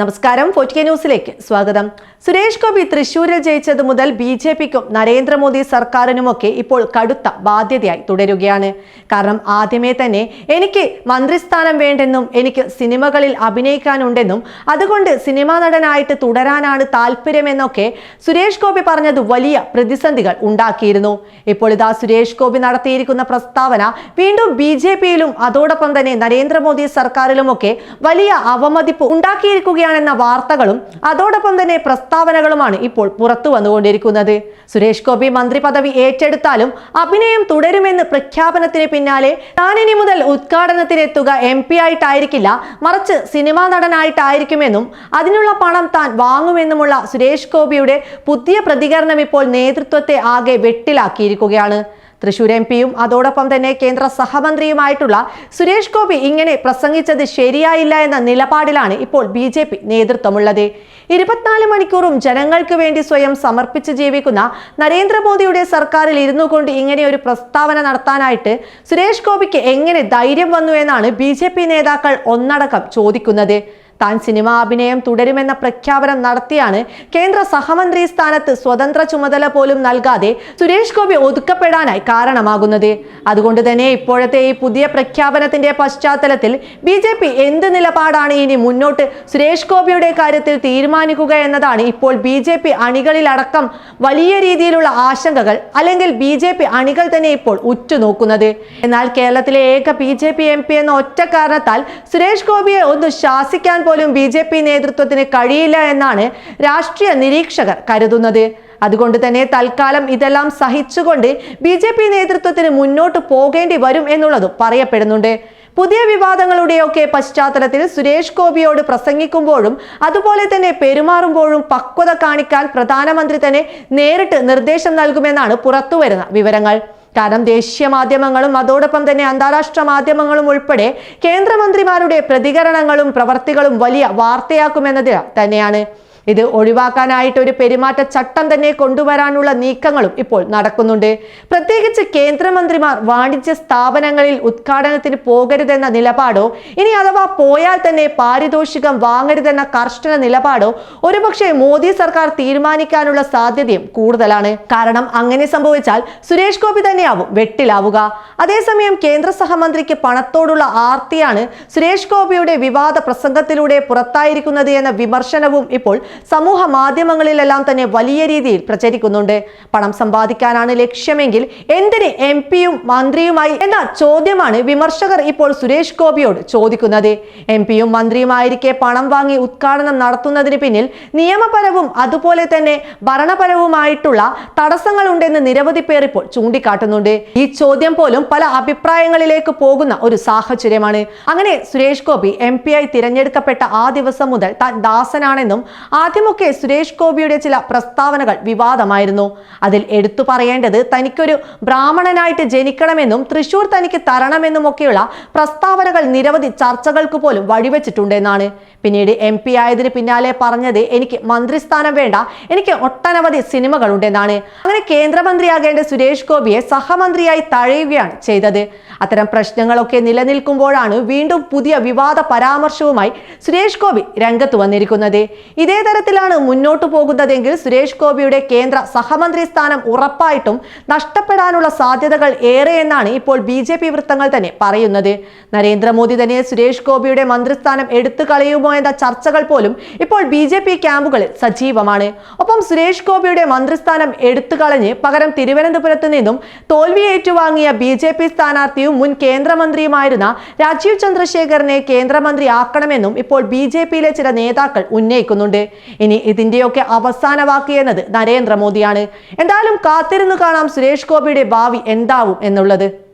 നമസ്കാരം. ഫോർട്ടി ന്യൂസിലേക്ക് സ്വാഗതം. സുരേഷ് ഗോപി തൃശൂരിൽ ജയിച്ചത് മുതൽ ബി ജെ പിക്കും നരേന്ദ്രമോദി സർക്കാരിനുമൊക്കെ ഇപ്പോൾ കടുത്ത ബാധ്യതയായി തുടരുകയാണ്. കാരണം ആദ്യമേ തന്നെ എനിക്ക് മന്ത്രിസ്ഥാനം വേണ്ടെന്നും എനിക്ക് സിനിമകളിൽ അഭിനയിക്കാനുണ്ടെന്നും അതുകൊണ്ട് സിനിമാ നടനായിട്ട് തുടരാനാണ് താല്പര്യമെന്നൊക്കെ സുരേഷ് ഗോപി പറഞ്ഞത് വലിയ പ്രതിസന്ധികൾ ഉണ്ടാക്കിയിരുന്നു. ഇപ്പോൾ ഇതാ സുരേഷ് ഗോപി നടത്തിയിരിക്കുന്ന പ്രസ്താവന വീണ്ടും ബി ജെ പിയിലും അതോടൊപ്പം തന്നെ നരേന്ദ്രമോദി സർക്കാരിലുമൊക്കെ വലിയ അവമതിപ്പ് ഉണ്ടാക്കിയിരിക്കുകയാണെന്ന വാർത്തകളും അതോടൊപ്പം തന്നെ പ്രസ്താവനകളുമാണ് ഇപ്പോൾ പുറത്തു വന്നുകൊണ്ടിരിക്കുന്നത്. സുരേഷ് ഗോപി മന്ത്രി പദവി ഏറ്റെടുത്താലും അഭിനയം തുടരുമെന്ന് പ്രഖ്യാപനത്തിന് പിന്നാലെ താനിനി മുതൽ ഉദ്ഘാടനത്തിനെത്തുക എം പി ആയിട്ടായിരിക്കില്ല മറിച്ച് സിനിമാ നടനായിട്ടായിരിക്കുമെന്നും അതിനുള്ള പണം താൻ വാങ്ങുമെന്നുമുള്ള സുരേഷ് ഗോപിയുടെ പുതിയ പ്രതികരണം ഇപ്പോൾ നേതൃത്വത്തെ ആകെ വെട്ടിലാക്കിയിരിക്കുകയാണ്. തൃശൂർ എം പിയും അതോടൊപ്പം തന്നെ കേന്ദ്ര സഹമന്ത്രിയുമായിട്ടുള്ള സുരേഷ് ഗോപി ഇങ്ങനെ പ്രസംഗിച്ചത് ശരിയായില്ല എന്ന നിലപാടിലാണ് ഇപ്പോൾ ബി ജെ പി നേതൃത്വമുള്ളത്. ഇരുപത്തിനാല് മണിക്കൂറും ജനങ്ങൾക്ക് വേണ്ടി സ്വയം സമർപ്പിച്ച് ജീവിക്കുന്ന നരേന്ദ്രമോദിയുടെ സർക്കാരിൽ ഇരുന്നു കൊണ്ട് ഇങ്ങനെ ഒരു പ്രസ്താവന നടത്താനായിട്ട് സുരേഷ് ഗോപിക്ക് എങ്ങനെ ധൈര്യം വന്നു എന്നാണ് ബി നേതാക്കൾ ഒന്നടക്കം ചോദിക്കുന്നത്. താൻ സിനിമാ അഭിനയം തുടരുമെന്ന പ്രഖ്യാപനം നടത്തിയാണ് കേന്ദ്ര സഹമന്ത്രി സ്ഥാനത്ത് സ്വതന്ത്ര ചുമതല പോലും നൽകാതെ സുരേഷ് ഗോപി ഒതുക്കപ്പെടാനായി കാരണമാകുന്നത്. അതുകൊണ്ട് തന്നെ ഇപ്പോഴത്തെ ഈ പുതിയ പ്രഖ്യാപനത്തിന്റെ പശ്ചാത്തലത്തിൽ ബി ജെ പി എന്ത് നിലപാടാണ് ഇനി മുന്നോട്ട് സുരേഷ് ഗോപിയുടെ കാര്യത്തിൽ തീരുമാനിക്കുക എന്നതാണ് ഇപ്പോൾ ബി ജെ പി അണികളിലടക്കം വലിയ രീതിയിലുള്ള ആശങ്കകൾ അല്ലെങ്കിൽ ബി ജെ പി അണികൾ തന്നെ ഇപ്പോൾ ഉറ്റുനോക്കുന്നത്. എന്നാൽ കേരളത്തിലെ ഏക B J P M P എന്ന ഒറ്റ കാരണത്താൽ സുരേഷ് ഗോപിയെ ഒന്ന് ശാസിക്കാൻ പോലും ബി ജെ പി നേതൃത്വത്തിന് കഴിയില്ല എന്നാണ് രാഷ്ട്രീയ നിരീക്ഷകർ കരുതുന്നത്. അതുകൊണ്ട് തന്നെ തൽക്കാലം ഇതെല്ലാം സഹിച്ചുകൊണ്ട് ബി ജെ പി നേതൃത്വത്തിന് മുന്നോട്ട് പോകേണ്ടി വരും എന്നുള്ളതും പറയപ്പെടുന്നുണ്ട്. പുതിയ വിവാദങ്ങളുടെയൊക്കെ പശ്ചാത്തലത്തിൽ സുരേഷ് ഗോപിയോട് പ്രസംഗിക്കുമ്പോഴും അതുപോലെ തന്നെ പെരുമാറുമ്പോഴും പക്വത കാണിക്കാൻ പ്രധാനമന്ത്രി തന്നെ നേരിട്ട് നിർദ്ദേശം നൽകുമെന്നാണ് പുറത്തുവരുന്ന വിവരങ്ങൾ. കാരണം ദേശീയ മാധ്യമങ്ങളും അതോടൊപ്പം തന്നെ അന്താരാഷ്ട്ര മാധ്യമങ്ങളും ഉൾപ്പെടെ കേന്ദ്രമന്ത്രിമാരുടെ പ്രതികരണങ്ങളും പ്രവർത്തികളും വലിയ വാർത്തയാക്കുമെന്നത് തന്നെയാണ്. ഇത് ഒഴിവാക്കാനായിട്ട് ഒരു പെരുമാറ്റ ചട്ടം തന്നെ കൊണ്ടുവരാനുള്ള നീക്കങ്ങളും ഇപ്പോൾ നടക്കുന്നുണ്ട്. പ്രത്യേകിച്ച് കേന്ദ്രമന്ത്രിമാർ വാണിജ്യ സ്ഥാപനങ്ങളിൽ ഉദ്ഘാടനത്തിന് പോകരുതെന്ന നിലപാടോ ഇനി അഥവാ പോയാൽ തന്നെ പാരിതോഷികം വാങ്ങരുതെന്ന കർശന നിലപാടോ ഒരുപക്ഷെ മോദി സർക്കാർ തീരുമാനിക്കാനുള്ള സാധ്യതയും കൂടുതലാണ്. കാരണം അങ്ങനെ സംഭവിച്ചാൽ സുരേഷ് ഗോപി തന്നെയാവും വെട്ടിലാവുക. അതേസമയം കേന്ദ്ര സഹമന്ത്രിക്ക് പണത്തോടുള്ള ആർത്തിയാണ് സുരേഷ് ഗോപിയുടെ വിവാദ പ്രസംഗത്തിലൂടെ പുറത്തായിരിക്കുന്നത് എന്ന വിമർശനവും ഇപ്പോൾ സമൂഹ മാധ്യമങ്ങളിലെല്ലാം തന്നെ വലിയ രീതിയിൽ പ്രചരിക്കുന്നുണ്ട്. പണം സമ്പാദിക്കാനാണ് ലക്ഷ്യമെങ്കിൽ എന്തിന് എം പിയും മന്ത്രിയുമായി എന്ന ചോദ്യമാണ് വിമർശകർ ഇപ്പോൾ സുരേഷ് ഗോപിയോട് ചോദിക്കുന്നത്. എം പിയും മന്ത്രിയുമായിരിക്കെ പണം വാങ്ങി ഉദ്ഘാടനം നടത്തുന്നതിന് പിന്നിൽ നിയമപരവും അതുപോലെ തന്നെ ഭരണപരവുമായിട്ടുള്ള തടസ്സങ്ങൾ ഉണ്ടെന്ന് നിരവധി പേർ ഇപ്പോൾ ചൂണ്ടിക്കാട്ടുന്നുണ്ട്. ഈ ചോദ്യം പോലും പല അഭിപ്രായങ്ങളിലേക്ക് പോകുന്ന ഒരു സാഹചര്യമാണ്. അങ്ങനെ സുരേഷ് ഗോപി എം പി ആയി തിരഞ്ഞെടുക്കപ്പെട്ട ആ ദിവസം മുതൽ താൻ ദാസനാണെന്നും ആദ്യമൊക്കെ സുരേഷ് ഗോപിയുടെ ചില പ്രസ്താവനകൾ വിവാദമായിരുന്നു. അതിൽ എടുത്തു പറയേണ്ടത് തനിക്കൊരു ബ്രാഹ്മണനായിട്ട് ജനിക്കണമെന്നും തൃശൂർ തനിക്ക് തരണമെന്നുമൊക്കെയുള്ള പ്രസ്താവനകൾ നിരവധി ചർച്ചകൾക്ക് പോലും വഴിവെച്ചിട്ടുണ്ടെന്നാണ്. പിന്നീട് എം പി ആയതിന് പിന്നാലെ പറഞ്ഞത് എനിക്ക് മന്ത്രിസ്ഥാനം വേണ്ട എനിക്ക് ഒട്ടനവധി സിനിമകളുണ്ടെന്നാണ്. അങ്ങനെ കേന്ദ്രമന്ത്രിയാകേണ്ട സുരേഷ് ഗോപിയെ സഹമന്ത്രിയായി തഴയുകയാണ് ചെയ്തത്. അത്തരം പ്രശ്നങ്ങളൊക്കെ നിലനിൽക്കുമ്പോഴാണ് വീണ്ടും പുതിയ വിവാദ പരാമർശവുമായി സുരേഷ് ഗോപി രംഗത്ത് വന്നിരിക്കുന്നത്. ഇതേ തരത്തിലാണ് മുന്നോട്ടു പോകുന്നതെങ്കിൽ സുരേഷ് ഗോപിയുടെ കേന്ദ്ര സഹമന്ത്രി സ്ഥാനം ഉറപ്പായിട്ടും നഷ്ടപ്പെടാനുള്ള സാധ്യതകൾ ഏറെ എന്നാണ് ഇപ്പോൾ ബി ജെ പി വൃത്തങ്ങൾ തന്നെ പറയുന്നത്. നരേന്ദ്രമോദി തന്നെ സുരേഷ് ഗോപിയുടെ മന്ത്രിസ്ഥാനം എടുത്തു കളയുമോ എന്ന ചർച്ചകൾ പോലും ഇപ്പോൾ ബി ജെ പി ക്യാമ്പുകളിൽ സജീവമാണ്. ഒപ്പം സുരേഷ് ഗോപിയുടെ മന്ത്രിസ്ഥാനം എടുത്തു കളഞ്ഞ് പകരം തിരുവനന്തപുരത്ത് നിന്നും തോൽവി ഏറ്റുവാങ്ങിയ ബി ജെ പി സ്ഥാനാർത്ഥിയും മുൻ കേന്ദ്രമന്ത്രിയുമായിരുന്ന രാജീവ് ചന്ദ്രശേഖരനെ കേന്ദ്രമന്ത്രി ആക്കണമെന്നും ഇപ്പോൾ ബി ജെ പിയിലെ ചില നേതാക്കൾ ഉന്നയിക്കുന്നുണ്ട്. ഇനി ഇതിന്റെയൊക്കെ അവസാന വാക്ക് എന്നത് നരേന്ദ്രമോദിയാണ്. എന്തായാലും കാത്തിരുന്ന് കാണാം സുരേഷ് ഗോപിയുടെ ഭാവി എന്താവും എന്നുള്ളത്.